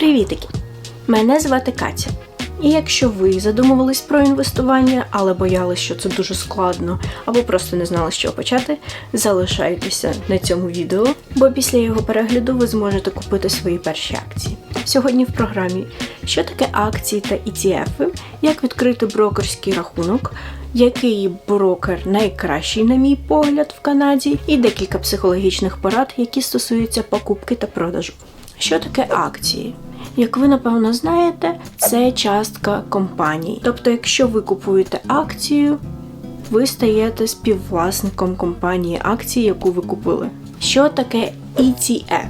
Привітики! Мене звати Катя. І якщо ви задумувались про інвестування, але боялись, що це дуже складно, або просто не знали, з чого почати, залишайтеся на цьому відео, бо після його перегляду ви зможете купити свої перші акції. Сьогодні в програмі що таке акції та ETF, як відкрити брокерський рахунок, який брокер найкращий, на мій погляд, в Канаді, і декілька психологічних порад, які стосуються покупки та продажу. Що таке акції? Як ви напевно знаєте, це частка компанії. Тобто, якщо ви купуєте акцію, ви стаєте співвласником компанії акції, яку ви купили. Що таке ETF?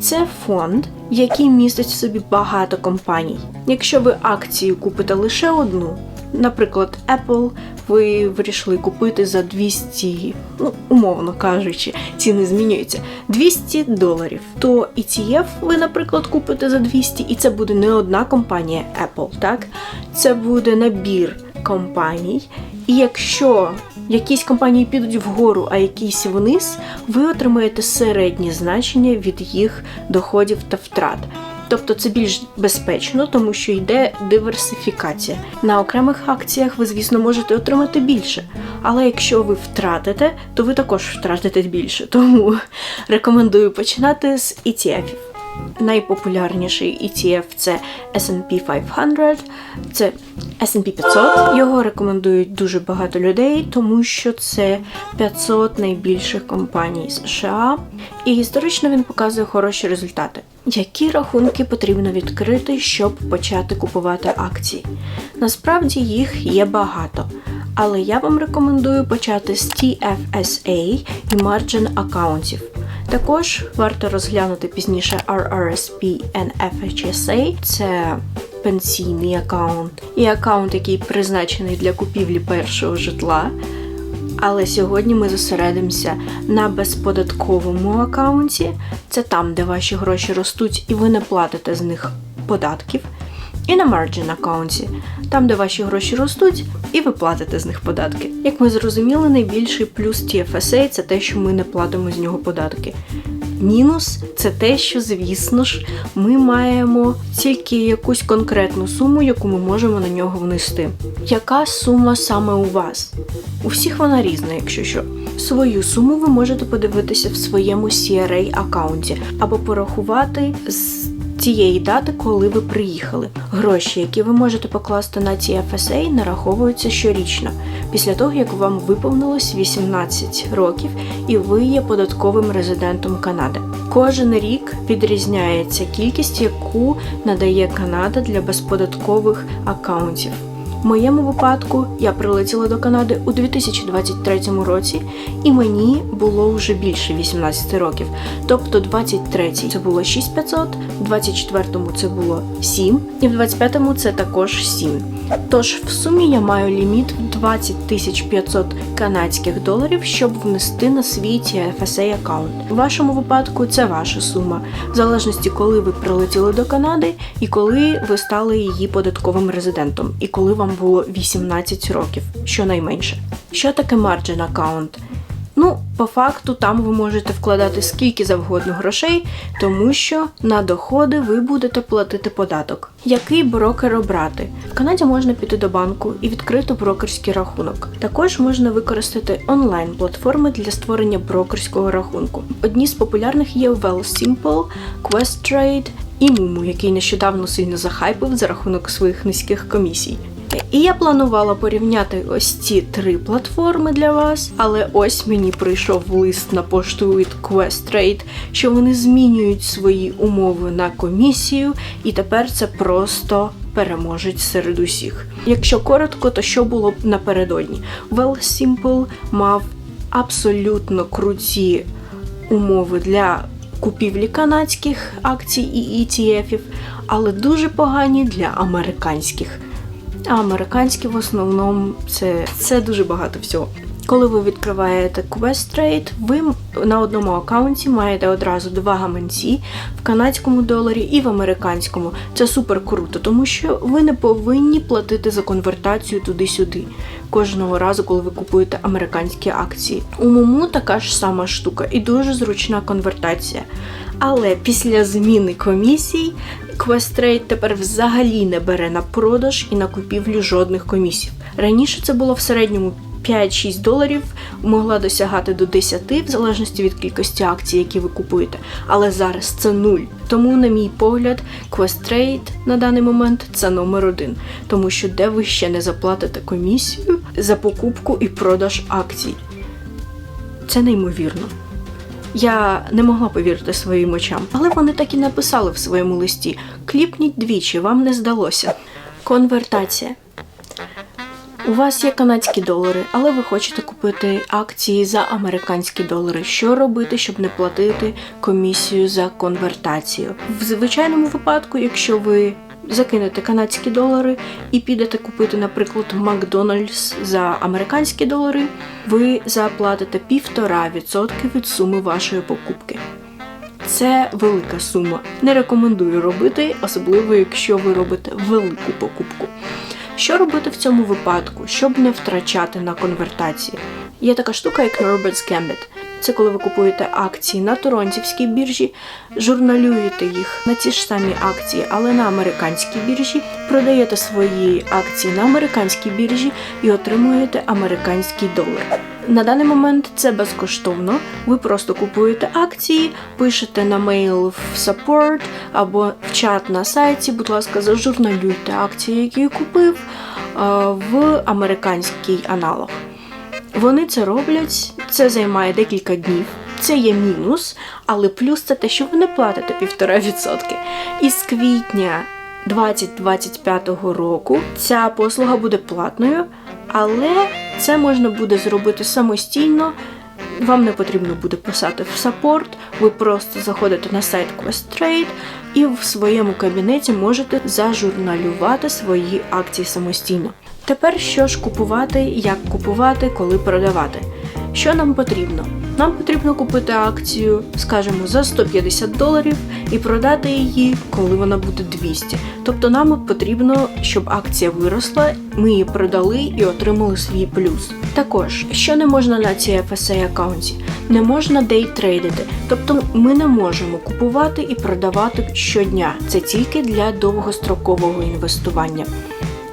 Це фонд, який містить в собі багато компаній. Якщо ви акцію купите лише одну, наприклад, Apple, ви вирішили купити за 200, ну умовно кажучи, ціни змінюються 200 доларів. То ETF ви, наприклад, купите за 200, і це буде не одна компанія Apple, так? Це буде набір компаній. І якщо якісь компанії підуть вгору, а якісь вниз, ви отримаєте середнє значення від їх доходів та втрат. Тобто це більш безпечно, тому що йде диверсифікація. На окремих акціях ви, звісно, можете отримати більше. Але якщо ви втратите, то ви також втратите більше. Тому рекомендую починати з ETF. Найпопулярніший ETF це S&P 500, це S&P 500. Його рекомендують дуже багато людей, тому що це 500 найбільших компаній США. І історично він показує хороші результати. Які рахунки потрібно відкрити, щоб почати купувати акції? Насправді їх є багато, але я вам рекомендую почати з TFSA і Margin аккаунтів. Також варто розглянути пізніше RRSP and FHSA – це пенсійний аккаунт і аккаунт, який призначений для купівлі першого житла. Але сьогодні ми зосередимося на безподатковому аккаунті. Це там, де ваші гроші ростуть, і ви не платите з них податків. І на margin аккаунті, там, де ваші гроші ростуть, і ви платите з них податки. Як ми зрозуміли, найбільший плюс TFSA – це те, що ми не платимо з нього податки. Мінус це те, що, звісно ж, ми маємо тільки якусь конкретну суму, яку ми можемо на нього внести. Яка сума саме у вас? У всіх вона різна, якщо що. Свою суму ви можете подивитися в своєму CRA аккаунті або порахувати з тієї дати, коли ви приїхали. Гроші, які ви можете покласти на ці TFSA, нараховуються щорічно, після того як вам виповнилось 18 років і ви є податковим резидентом Канади. Кожен рік відрізняється кількість, яку надає Канада для безподаткових аккаунтів. В моєму випадку я прилетіла до Канади у 2023 році, і мені було вже більше 18 років. Тобто 23-й це було 6500, в 24-му це було 7, і в 25-му це також 7. Тож в сумі я маю ліміт в 20 500 канадських доларів, щоб внести на свій TFSA аккаунт. У вашому випадку це ваша сума, в залежності, коли ви прилетіли до Канади і коли ви стали її податковим резидентом, і коли вам було 18 років, щонайменше. Що таке margin аккаунт? Ну, по факту, там ви можете вкладати скільки завгодно грошей, тому що на доходи ви будете платити податок. Який брокер обрати? В Канаді можна піти до банку і відкрити брокерський рахунок. Також можна використати онлайн-платформи для створення брокерського рахунку. Одні з популярних є Wealthsimple, QuestTrade і Mumu, який нещодавно сильно захайпив за рахунок своїх низьких комісій. І я планувала порівняти ось ці три платформи для вас, але ось мені прийшов лист на пошту від QuestTrade, що вони змінюють свої умови на комісію, і тепер це просто переможуть серед усіх. Якщо коротко, то що було б напередодні? Well мав абсолютно круті умови для купівлі канадських акцій і ETF, але дуже погані для американських. А американські в основному це, це дуже багато всього. Коли ви відкриваєте QuestTrade, ви на одному аккаунті маєте одразу два гаманці в канадському доларі і в американському. Це супер круто, тому що ви не повинні платити за конвертацію туди-сюди кожного разу, коли ви купуєте американські акції. У Муму така ж сама штука і дуже зручна конвертація. Але після зміни комісій Questrade тепер взагалі не бере на продаж і на купівлю жодних комісій. Раніше це було в середньому 5-6 доларів, могла досягати до 10 в залежності від кількості акцій, які ви купуєте. Але зараз це нуль. Тому, на мій погляд, Questrade на даний момент це номер один, тому що де ви ще не заплатите комісію за покупку і продаж акцій. Це неймовірно. Я не могла повірити своїм очам, але вони так і написали в своєму листі: кліпніть двічі, вам не здалося. Конвертація. У вас є канадські долари, але ви хочете купити акції за американські долари. Що робити, щоб не платити комісію за конвертацію? В звичайному випадку, якщо ви закинете канадські долари і підете купити, наприклад, Макдональдс за американські долари, ви заплатите 1,5% від суми вашої покупки. Це велика сума. Не рекомендую робити, особливо якщо ви робите велику покупку. Що робити в цьому випадку, щоб не втрачати на конвертації? Є така штука, як Norbert's Gambit. Це коли ви купуєте акції на Торонтівській біржі, журналюєте їх на ті ж самі акції, але на американській біржі, продаєте свої акції на американській біржі і отримуєте американський долар. На даний момент це безкоштовно. Ви просто купуєте акції, пишете на мейл в support або в чат на сайті, будь ласка, зажурналюйте акції, які купив в американський аналог. Вони це роблять, це займає декілька днів. Це є мінус, але плюс це те, що ви не платите 1,5%. І з квітня 2025 року ця послуга буде платною, але це можна буде зробити самостійно. Вам не потрібно буде писати в саппорт, ви просто заходите на сайт Questrade і в своєму кабінеті можете зажурналювати свої акції самостійно. Тепер що ж купувати, як купувати, коли продавати? Що нам потрібно? Нам потрібно купити акцію, скажімо, за 150 доларів і продати її, коли вона буде 200. Тобто нам потрібно, щоб акція виросла, ми її продали і отримали свій плюс. Також, що не можна на цій FSA аккаунті, не можна дейтрейдити, тобто ми не можемо купувати і продавати щодня. Це тільки для довгострокового інвестування.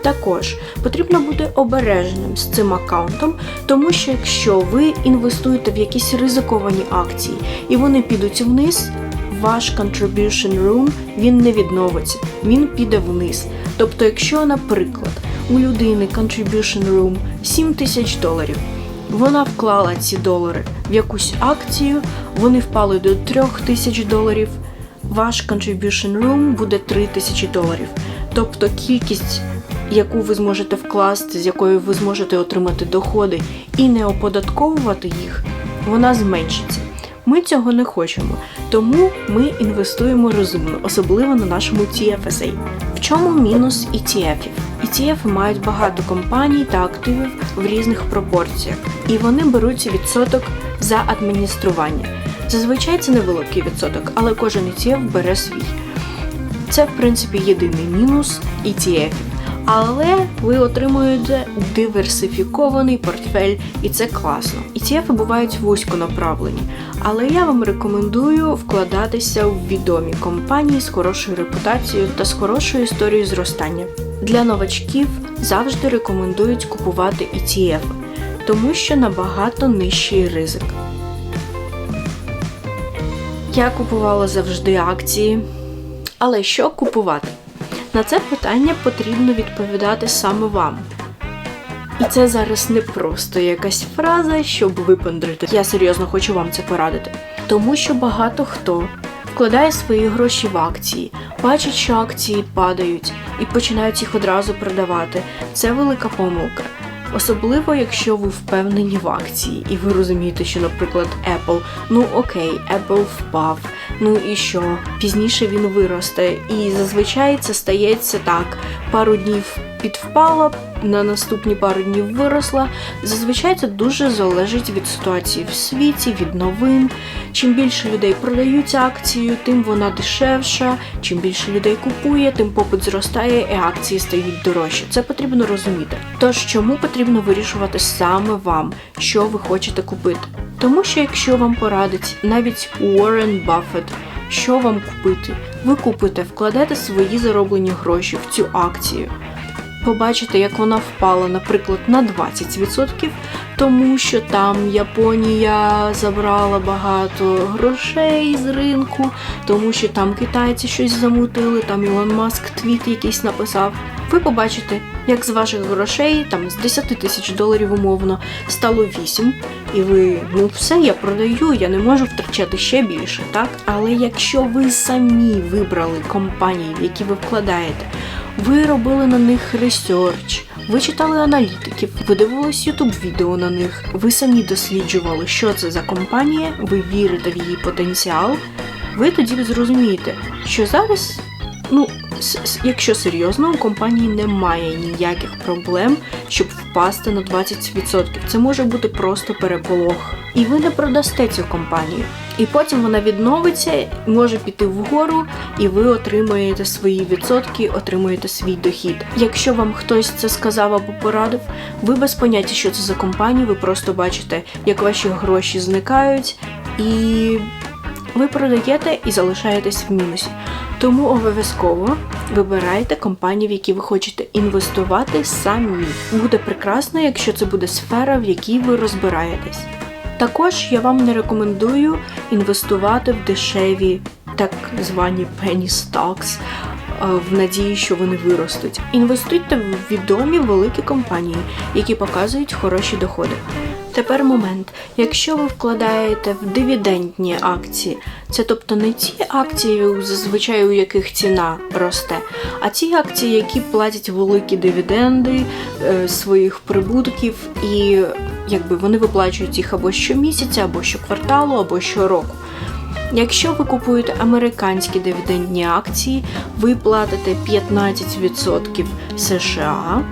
Також потрібно бути обережним з цим аккаунтом, тому що якщо ви інвестуєте в якісь ризиковані акції і вони підуть вниз, ваш contribution room він не відновиться, він піде вниз. Тобто, якщо, наприклад, у людини contribution room 7 тисяч доларів, вона вклала ці долари в якусь акцію, вони впали до 3 тисяч доларів, ваш contribution room буде 3 тисячі доларів. Тобто кількість яку ви зможете вкласти, з якою ви зможете отримати доходи і не оподатковувати їх, вона зменшиться. Ми цього не хочемо, тому ми інвестуємо розумно, особливо на нашому TFSA. В чому мінус ETF-ів? ETF мають багато компаній та активів в різних пропорціях, і вони беруть відсоток за адміністрування. Зазвичай це невеликий відсоток, але кожен ETF бере свій. Це, в принципі, єдиний мінус ETF-ів але ви отримуєте диверсифікований портфель, і це класно. ETF бувають вузьконаправлені, але я вам рекомендую вкладатися в відомі компанії з хорошою репутацією та з хорошою історією зростання. Для новачків завжди рекомендують купувати ETF, тому що набагато нижчий ризик. Я купувала завжди акції. Але що купувати? На це питання потрібно відповідати саме вам. І це зараз не просто якась фраза, щоб випендрити. Я серйозно хочу вам це порадити. Тому що багато хто вкладає свої гроші в акції, бачить, що акції падають і починають їх одразу продавати. Це велика помилка. Особливо, якщо ви впевнені в акції, і ви розумієте, що, наприклад, Apple, ну окей, Apple впав, ну і що? Пізніше він виросте. І зазвичай це стається так: пару днів підвпала, на наступні пару днів виросла. Зазвичай це дуже залежить від ситуації в світі, від новин. Чим більше людей продають акцію, тим вона дешевша. Чим більше людей купує, тим попит зростає і акції стають дорожчі. Це потрібно розуміти. Тож чому потрібно вирішувати саме вам, що ви хочете купити? Тому що якщо вам порадить навіть Уоррен Баффет, що вам купити, Ви купите, вкладете свої зароблені гроші в цю акцію. Побачите, як вона впала, наприклад, на 20%, тому що там Японія забрала багато грошей з ринку, тому що там китайці щось замутили, там Ілон Маск твіт якийсь написав. Ви побачите, як з ваших грошей, там з 10 тисяч доларів умовно, стало 8, і ви, ну все, я продаю, я не можу втрачати ще більше, так? Але якщо ви самі вибрали компанії, в які ви вкладаєте, ви робили на них ресерч, ви читали аналітиків, ви дивились ютуб відео на них, ви самі досліджували, що це за компанія, ви вірите в її потенціал, ви тоді зрозумієте, що зараз, ну, якщо серйозно, у компанії немає ніяких проблем, щоб впасти на 20%. Це може бути просто переполох. І ви не продасте цю компанію. І потім вона відновиться, може піти вгору, і ви отримаєте свої відсотки, отримуєте свій дохід. Якщо вам хтось це сказав або порадив, ви без поняття, що це за компанія, ви просто бачите, як ваші гроші зникають, і ви продаєте і залишаєтесь в мінусі. Тому обов'язково вибирайте компанії, в які ви хочете інвестувати самі. Буде прекрасно, якщо це буде сфера, в якій ви розбираєтесь. Також я вам не рекомендую інвестувати в дешеві так звані penny stocks, е, в надії, що вони виростуть. Інвестуйте в відомі великі компанії, які показують хороші доходи. Тепер момент. Якщо ви вкладаєте в дивідендні акції, це тобто не ті акції, зазвичай у яких ціна росте, а ті акції, які платять великі дивіденди е, своїх прибутків, і якби вони виплачують їх або щомісяця, або щокварталу, або щороку. Якщо ви купуєте американські дивідендні акції, ви платите 15% США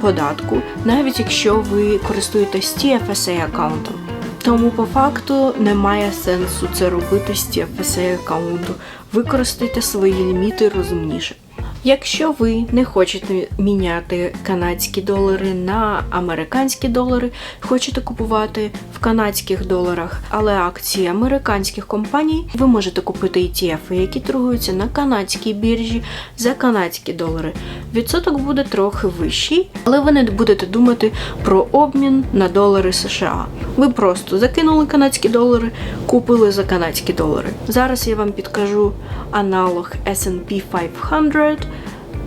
податку, навіть якщо ви користуєтесь TFSA аккаунтом. Тому по факту немає сенсу це робити з TFSA аккаунту. Використайте свої ліміти розумніше. Якщо ви не хочете міняти канадські долари на американські долари, хочете купувати в канадських доларах, але акції американських компаній, ви можете купити ETF, які торгуються на канадській біржі за канадські долари. Відсоток буде трохи вищий, але ви не будете думати про обмін на долари США. Ви просто закинули канадські долари, купили за канадські долари. Зараз я вам підкажу аналог S&P 500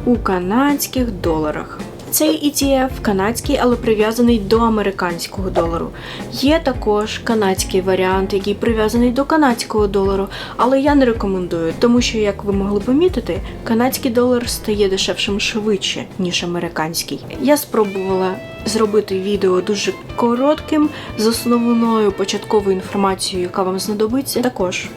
у канадських доларах. Цей ETF канадський, але прив'язаний до американського долару. Є також канадський варіант, який прив'язаний до канадського долару, але я не рекомендую, тому що, як ви могли помітити, канадський долар стає дешевшим швидше, ніж американський. Я спробувала зробити відео дуже коротким з основною початковою інформацією, яка вам знадобиться. Також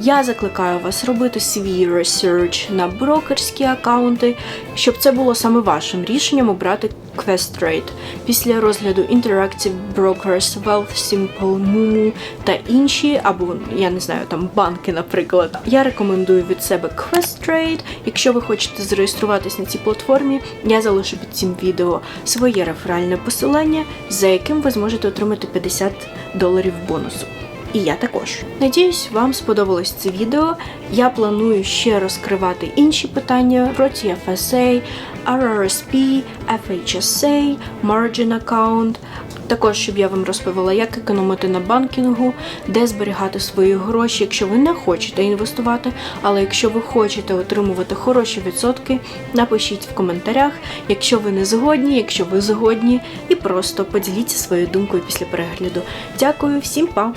Я закликаю вас робити свій ресерч на брокерські аккаунти, щоб це було саме вашим рішенням обрати Questrade. Після розгляду Interactive Brokers, Wealth Simple, Mumu та інші, або я не знаю, там банки, наприклад. Я рекомендую від себе Questrade. Якщо ви хочете зареєструватись на цій платформі, я залишу під цим відео своє реферальне посилання, за яким ви зможете отримати 50 доларів бонусу. І я також. Надіюсь, вам сподобалось це відео. Я планую ще розкривати інші питання про TFSA, RRSP, FHSA, Margin Account. Також, щоб я вам розповіла, як економити на банкінгу, де зберігати свої гроші, якщо ви не хочете інвестувати, але якщо ви хочете отримувати хороші відсотки, напишіть в коментарях, якщо ви не згодні, якщо ви згодні, і просто поділіться своєю думкою після перегляду. Дякую, всім па!